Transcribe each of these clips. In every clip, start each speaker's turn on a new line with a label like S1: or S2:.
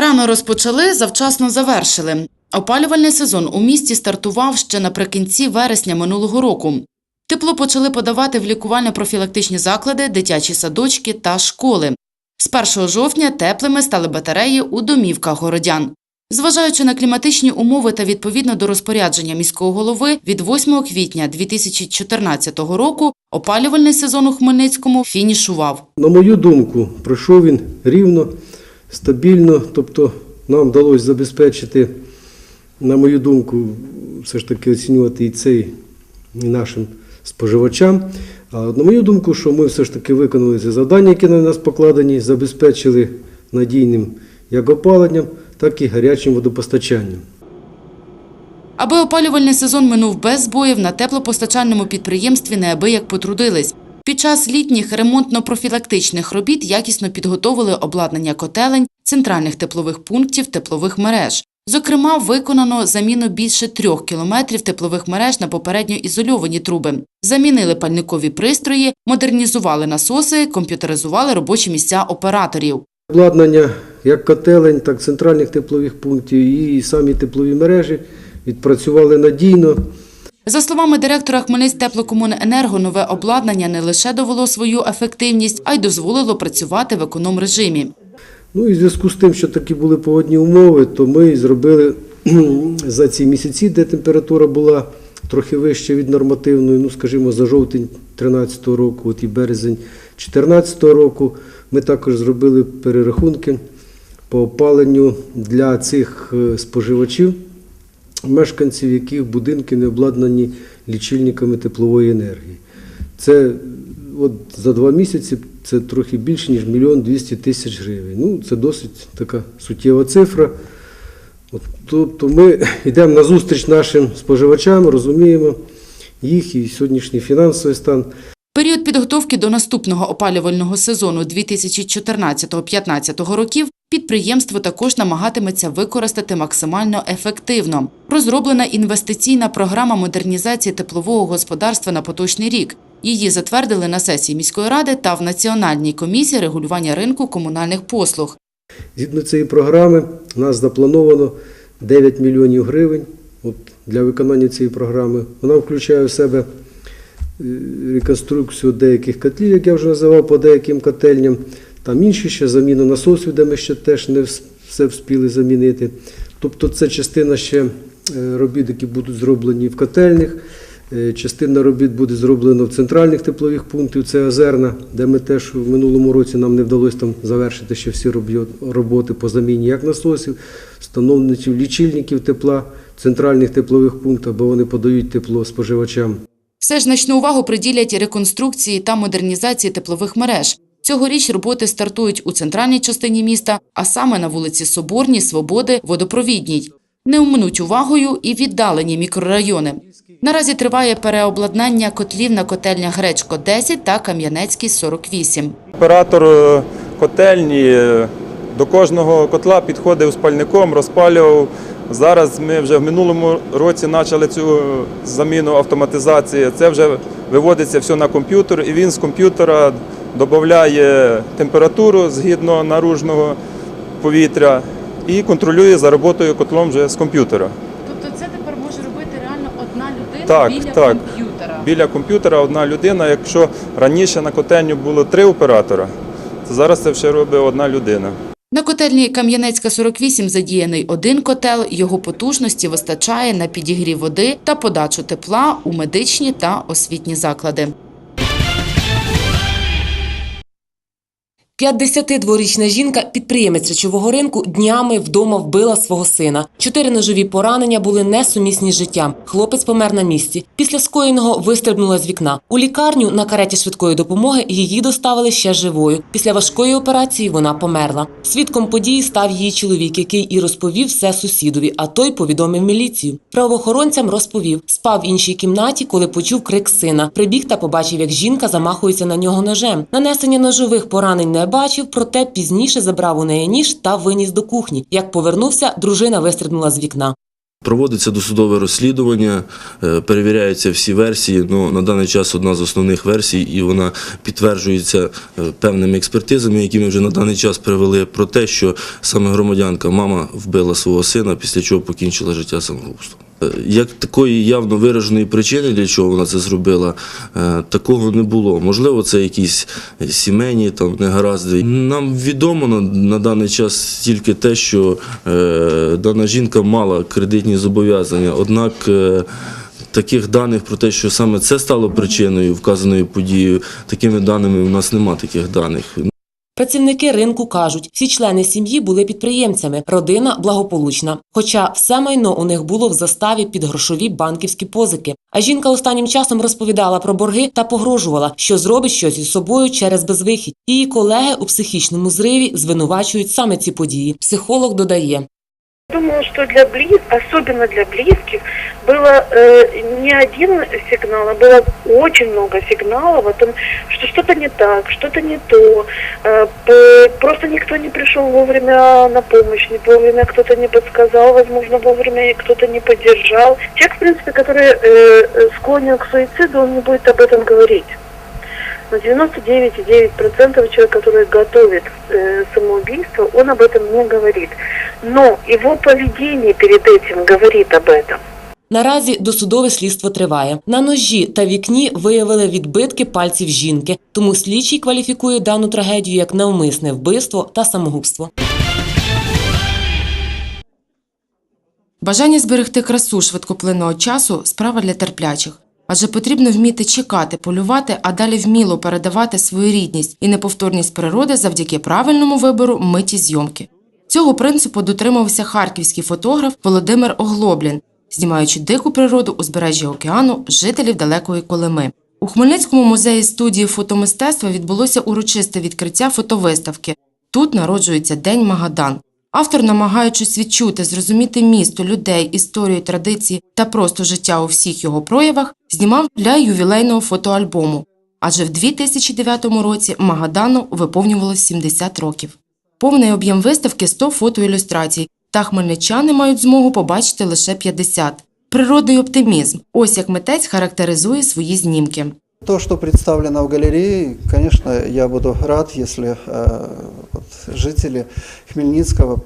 S1: Рано розпочали, завчасно завершили. Опалювальний сезон у місті стартував ще наприкінці вересня минулого року. Тепло почали подавати в лікувально-профілактичні заклади, дитячі садочки та школи. З 1 жовтня теплими стали батареї у домівках городян. Зважаючи на кліматичні умови та відповідно до розпорядження міського голови, від 8 квітня 2014 року опалювальний сезон у Хмельницькому фінішував.
S2: На мою думку, пройшов він рівно, стабільно, тобто нам вдалося забезпечити, на мою думку, все ж таки оцінювати і цей і нашим споживачам. А на мою думку, що ми все ж таки виконали ці завдання, які на нас покладені, забезпечили надійним як опаленням, так і гарячим водопостачанням.
S1: Аби опалювальний сезон минув без збоїв, на теплопостачальному підприємстві неабияк потрудились. Під час літніх ремонтно-профілактичних робіт якісно підготовили обладнання котелень, центральних теплових пунктів, теплових мереж. Зокрема, виконано заміну більше трьох кілометрів теплових мереж на попередньо ізольовані труби. Замінили пальникові пристрої, модернізували насоси, комп'ютеризували робочі місця операторів.
S2: Обладнання як котелень, так і центральних теплових пунктів і самі теплові мережі відпрацювали надійно.
S1: За словами директора Хмельницьк-Теплокомуненерго, нове обладнання не лише довело свою ефективність, а й дозволило працювати в економ-режимі.
S2: Ну і в зв'язку з тим, що такі були погодні умови, то ми зробили за ці місяці, де температура була трохи вища від нормативної, ну скажімо, за жовтень 2013 року, от і березень 2014 року, ми також зробили перерахунки по опаленню для цих е, споживачів, мешканців, яких будинки не обладнані лічильниками теплової енергії. Це от за два місяці це трохи більше, ніж мільйон двісті тисяч гривень. Ну, це досить така суттєва цифра. От, тобто ми йдемо на зустріч нашим споживачам, розуміємо їх і сьогоднішній фінансовий стан.
S1: Період підготовки до наступного опалювального сезону 2014-2015 років підприємство також намагатиметься використати максимально ефективно. Розроблена інвестиційна програма модернізації теплового господарства на поточний рік. Її затвердили на сесії міської ради та в Національній комісії регулювання ринку комунальних послуг.
S2: Згідно цієї програми, у нас заплановано 9 мільйонів гривень от, для виконання цієї програми. Вона включає в себе реконструкцію деяких котлів, як я вже називав, по деяким котельням. Там інші ще заміну насосів, де ми ще теж не все вспіли замінити. Тобто це частина ще е, робіт, які будуть зроблені в котельних. Е, Частина робіт буде зроблена в центральних теплових пунктів, це Озерна, де ми теж в минулому році нам не вдалося там завершити ще всі роботи по заміні як насосів, встановленням лічильників тепла, в центральних теплових пунктах, бо вони подають тепло споживачам.
S1: Все ж значну увагу приділять реконструкції та модернізації теплових мереж. Цьогоріч роботи стартують у центральній частині міста, а саме на вулиці Соборній, Свободи, Водопровідній. Не оминуть увагою і віддалені мікрорайони. Наразі триває переобладнання котлів на котельня Гречко 10 та Кам'янецький 48.
S3: Оператор е, котельні е, до кожного котла підходив з пальником, розпалював. Зараз ми вже в минулому році почали цю заміну автоматизації. Це вже виводиться все на комп'ютер, і він з комп'ютера додає температуру згідно наружного повітря і контролює за роботою котлом вже з комп'ютера.
S1: Тобто це тепер може робити реально одна людина
S3: Так, біля так.
S1: комп'ютера.
S3: Біля комп'ютера одна людина. Якщо раніше на котельню було три оператора, то зараз це все робить одна людина.
S1: На котельні Кам'янецька 48 задіяний один котел. Його потужності вистачає на підігрів води та подачу тепла у медичні та освітні заклади.
S4: 52-річна жінка, підприємець речового ринку, днями вдома вбила свого сина. Чотири ножові поранення були несумісні з життям. Хлопець помер на місці. Після скоєного вистрибнула з вікна. У лікарню на кареті швидкої допомоги її доставили ще живою. Після важкої операції вона померла. Свідком події став її чоловік, який і розповів все сусідові, а той повідомив міліцію. Правоохоронцям розповів, спав в іншій кімнаті, коли почув крик сина. Прибіг та побачив, як жінка замахується на нього ножем. Нанесення ножових поранень не бачив, проте пізніше забрав у неї ніж та виніс до кухні. Як повернувся, дружина вистрибнула з вікна.
S5: Проводиться досудове розслідування, е, перевіряються всі версії. Ну, на даний час одна з основних версій, і вона підтверджується е, певними експертизами, які ми вже на даний час привели, про те, що саме громадянка, мама вбила свого сина, після чого покінчила життя самогубством. Е, Як такої явно вираженої причини, для чого вона це зробила, е, такого не було. Можливо, це якісь сімейні там негаразди. Нам відомо на, на даний час тільки те, що е, дана жінка мала кредитні зобов'язання, однак. Е, Таких даних про те, що саме це стало причиною вказаної події, такими даними у нас нема таких даних.
S4: Працівники ринку кажуть, всі члени сім'ї були підприємцями, родина благополучна. Хоча все майно у них було в заставі під грошові банківські позики. А жінка останнім часом розповідала про борги та погрожувала, що зробить щось із собою через безвихідь. Її колеги у психічному зриві звинувачують саме ці події. Психолог додає.
S6: Думаю, что для близ, особенно для близких, было э, не один сигнал, а было очень много сигналов о том, что что-то не так, что-то не то. Э, п- просто никто не пришел вовремя на помощь, не вовремя кто-то не подсказал, возможно, вовремя кто-то не поддержал. Человек, в принципе, который э, э, склонен к суициду, он не будет об этом говорить. Но 99,9% человек, который готовит э, самоубийство, он об этом не говорит. Но его поведение перед этим говорит об этом.
S4: Наразі досудове слідство триває. На ножі та вікні виявили відбитки пальців жінки, тому слідчий кваліфікує дану трагедію як навмисне вбивство та самогубство.
S7: Бажання зберегти красу швидкоплинного часу справа для терплячих. Адже потрібно вміти чекати, полювати, а далі вміло передавати свою рідність і неповторність природи завдяки правильному вибору миті зйомки. Цього принципу дотримувався харківський фотограф Володимир Оглоблін, знімаючи дику природу узбережжя океану жителів далекої Колими. У Хмельницькому музеї студії фотомистецтва відбулося урочисте відкриття фотовиставки. Тут народжується День Магадан. Автор, намагаючись відчути, зрозуміти місто, людей, історію, традиції та просто життя у всіх його проявах, знімав для ювілейного фотоальбому. Адже в 2009 році Магадану виповнювалося 70 років. Повний об'єм виставки 100 фотоілюстрацій, та хмельничани мають змогу побачити лише 50. Природний оптимізм – ось як митець характеризує свої знімки.
S8: То, что представлено в галерее, конечно, я буду рад, если э, вот, жители Хмельницкого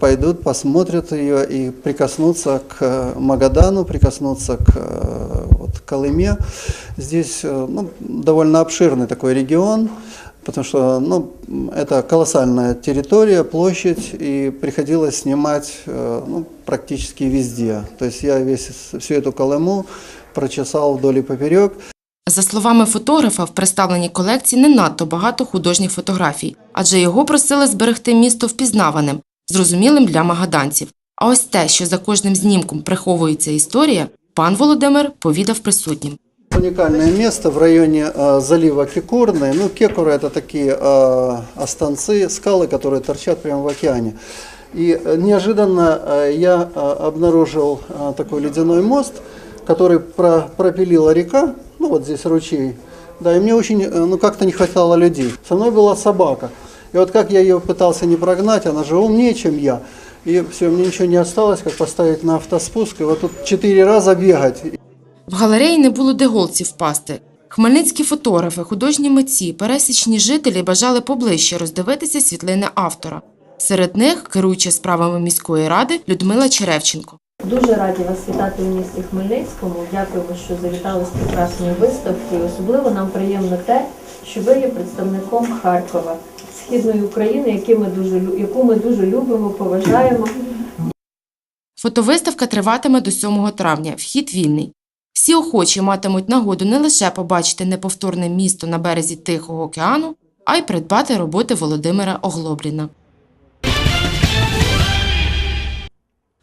S8: пойдут, посмотрят ее и прикоснутся к э, Магадану, прикоснутся к э, вот, Колыме. Здесь э, ну, довольно обширный такой регион, потому что ну, это колоссальная территория, площадь, и приходилось снимать э, ну, практически везде. То есть я весь, всю эту Колыму прочесал вдоль и поперек.
S7: За словами фотографа, в представленій колекції не надто багато художніх фотографій, адже його просили зберегти місто впізнаваним, зрозумілим для магаданців. А ось те, що за кожним знімком приховується історія, пан Володимир повідав присутнім.
S8: Уникальное место в районе э, залива Кекурны. Ну, Кекуры это такие э, останцы, скалы, которые торчат прямо в океане. И э, неожиданно э, я э, обнаружил э, такой ледяной мост, который про- пропилила река, ну вот здесь ручей. Да, и мне очень, э, ну как-то не хватало людей. Со мной была собака. И вот как я ее пытался не прогнать, она же умнее, чем я. И все, мне ничего не осталось, как поставить на автоспуск. И вот тут четыре раза бегать.
S7: В галереї не було де голці впасти. Хмельницькі фотографи, художні митці, пересічні жителі бажали поближче роздивитися світлини автора. Серед них, керуюча справами міської ради, Людмила Черевченко.
S9: Дуже раді вас вітати в місті Хмельницькому. Дякуємо, що завітали з прекрасної виставки. Особливо нам приємно те, що ви є представником Харкова, східної України, які ми дуже яку ми дуже любимо, поважаємо.
S7: Фотовиставка триватиме до 7 травня. Вхід вільний. Всі охочі матимуть нагоду не лише побачити неповторне місто на березі Тихого океану, а й придбати роботи Володимира Оглобліна.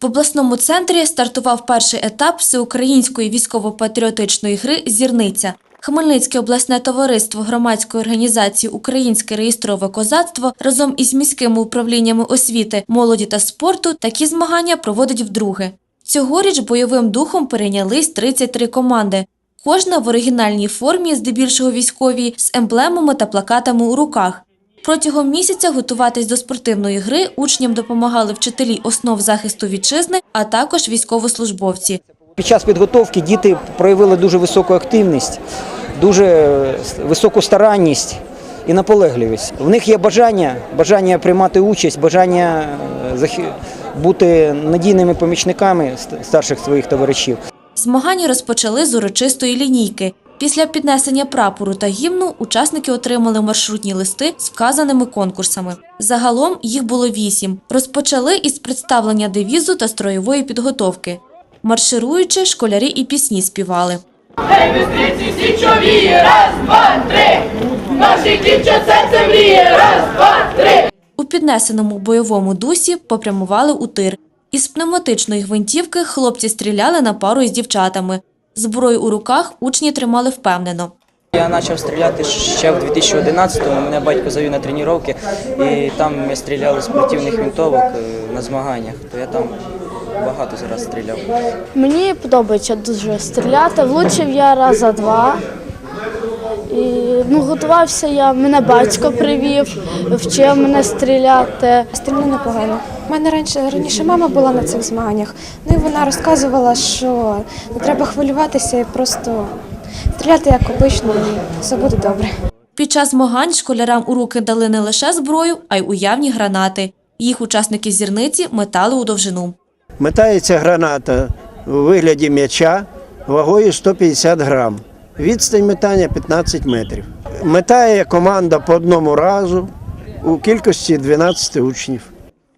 S10: В обласному центрі стартував перший етап всеукраїнської військово-патріотичної гри Зірниця. Хмельницьке обласне товариство громадської організації Українське реєстрове козацтво разом із міськими управліннями освіти, молоді та спорту такі змагання проводить вдруге. Цьогоріч бойовим духом перейнялись 33 команди. Кожна в оригінальній формі, здебільшого військовій, з емблемами та плакатами у руках. Протягом місяця готуватись до спортивної гри учням допомагали вчителі основ захисту вітчизни, а також військовослужбовці.
S11: Під час підготовки діти проявили дуже високу активність, дуже е, високу старанність і наполегливість. В них є бажання, бажання приймати участь, бажання е, бути надійними помічниками старших своїх товаришів.
S10: Змагання розпочали з урочистої лінійки. Після піднесення прапору та гімну учасники отримали маршрутні листи з вказаними конкурсами. Загалом їх було вісім. Розпочали із представлення девізу та строєвої підготовки. Маршируючи, школярі і пісні співали. У піднесеному бойовому дусі попрямували у тир. Із пневматичної гвинтівки хлопці стріляли на пару із дівчатами. Зброю у руках учні тримали впевнено.
S12: Я почав стріляти ще в 2011-му. Мене батько завів на тренування, і там ми стріляли з спортивних винтовок е, на змаганнях. То я там багато зараз стріляв.
S13: Мені подобається дуже стріляти. Влучив я раза два. І, ну, готувався я, мене батько привів, вчив мене стріляти.
S14: Стрільну непогано. У мене раніше раніше мама була на цих змаганнях. Ну і вона розказувала, що не треба хвилюватися і просто стріляти як обично, і все буде добре.
S10: Під час змагань школярам у руки дали не лише зброю, а й уявні гранати. Їх учасники зірниці метали у довжину.
S15: Метається граната у вигляді м'яча вагою 150 грам. Відстань метання 15 метрів. Метає команда по одному разу у кількості 12 учнів.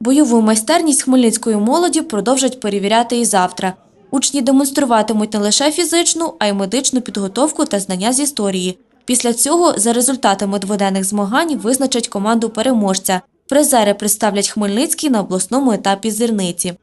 S10: Бойову майстерність хмельницької молоді продовжать перевіряти і завтра. Учні демонструватимуть не лише фізичну, а й медичну підготовку та знання з історії. Після цього за результатами дводенних змагань визначать команду переможця. Призери представлять Хмельницький на обласному етапі зірниці.